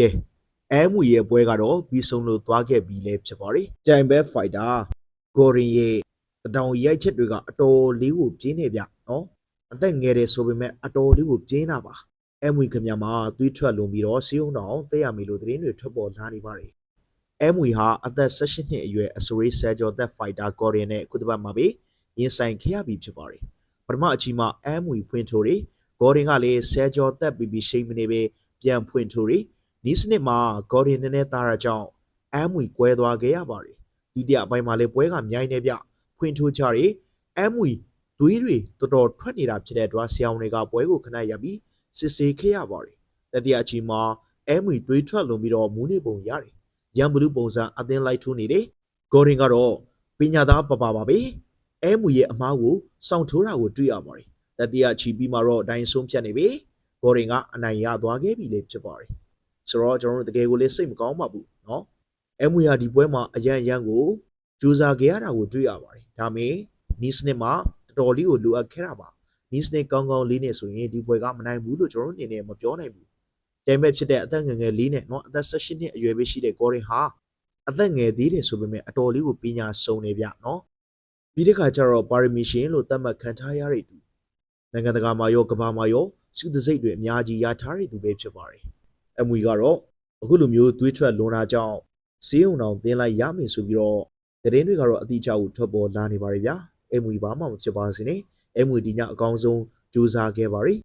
ကဲအဲမှုရဲ့ပွဲကတော့ပြီးဆုံးလို့သွားခဲ့ပြီလဲဖြစ်ပါတယ်ကြိုင်ဘဲဖိုက်တာဂိုရင်ရဲ့တတောင်ရိုက်ချက်တွေကအတော်လေးကိုပြင်းနေဗျနော်အသက်ငယ်တယ်ဆိုပေမဲ့အတော်လေးကိုပြင်းတာပါအဲမှုခင်ဗျာမှာသွေးထွက်လွန်ပြီးတော့စီးုံတောင်တက်ရမီလို့သတင်းတွေထွက်ပေါ်လာနေပါတယ်အဲမှုဟာအသက်16နှစ်အရွယ်အစရေးဆယ်ကျော်သက်ဖိုက်တာဂိုရင်နဲ့ခုတစ်ပတ်မှာပဲရင်ဆိုင်ခဲ့ရပြီဖြစ်ပါတယ်ပထမအချီမှာအဲမှုဖွင့်ထိုးတွေဂိုရင်ကလည်းဆယ်ကျော်သက်ပြီးပြီးရှိမနေပဲပြန်ဖွင့်ထိုးတွေ နီးစနစ်မှာဂေါ်ဒီနည်းနည်းသားရကြောင်းအမ်းမွေကွဲသွားခဲ့ရပါတယ်ဒုတိယအပိုင်းမှာလည်းပွဲကမြိုင်းနေပြဖွင့်ထိုးချတွေအမ်းမွေသွေးတွေတော်တော်ထွက်နေတာဖြစ်တဲ့အတွက်ဆရာဝန်တွေကပွဲကိုခဏရပြီးစစ်ဆေးခဲ့ရပါတယ်တတိယအချိန်မှာအမ်းမွေသွေးထွက်လွန်ပြီးတော့မူးနေပုံရတယ်ရန်ဘလူးပုံစံအသင်းလိုက်ထိုးနေတယ်ဂေါ်ဒင်ကတော့ပညာသားပပပါပဲအမ်းမွေရဲ့အမားကိုစောင့်ထိုးတာကိုတွေ့ရပါတယ်တတိယချီပြီးမှတော့ဒိုင်းဆုံးဖြတ်နေပြီဂေါ်ဒင်ကအနိုင်ရသွားခဲ့ပြီလေဖြစ်ပါတယ် ဆိုတော့ကျွန်တော်တို့တကယ်ကိုလေးစိတ်မကောင်းပါဘူးเนาะအမွေဟာဒီပွဲမှာအရန်ရန်ကိုကြိုးစားခဲ့ရတာကိုတွေ့ရပါတယ်ဒါပေမဲ့နီးစနစ်မှာတော်တော်လေးကိုလိုအပ်ခဲ့တာပါနီးစနစ်ကောင်းကောင်းလေးနဲ့ဆိုရင်ဒီပွဲကမနိုင်ဘူးလို့ကျွန်တော်တို့အနေနဲ့မပြောနိုင်ဘူးတိုင်မဲ့ဖြစ်တဲ့အသက်ငယ်ငယ်လေးနဲ့เนาะအသက်16နှစ်အရွယ်ပဲရှိတဲ့ကိုရင်ဟာအသက်ငယ်သေးတယ်ဆိုပေမဲ့အတော်လေးကိုပညာစုံနေဗျเนาะပြီးတဲ့ခါကျတော့ပါရမီရှင်လို့သတ်မှတ်ခံထားရတဲ့သူနိုင်ငံတကာမှာရောကမ္ဘာမှာရောစုတစိတ်တွေအများကြီးရထားတဲ့သူပဲဖြစ်ပါတယ် အမွေကတော့အခုလိုမျိုးသွေးထွက်လွန်တာကြောင့်စီးုံတောင်တင်းလိုက်ရမယ်ဆိုပြီးတော့သတင်းတွေကတော့အတိအကျကိုထွက်ပေါ်လာနေပါရဲ့ဗျာအမွေဘာမှမဖြစ်ပါစေနဲ့အမွေဒီညအကောင်းဆုံးကြိုးစားခဲ့ပါရ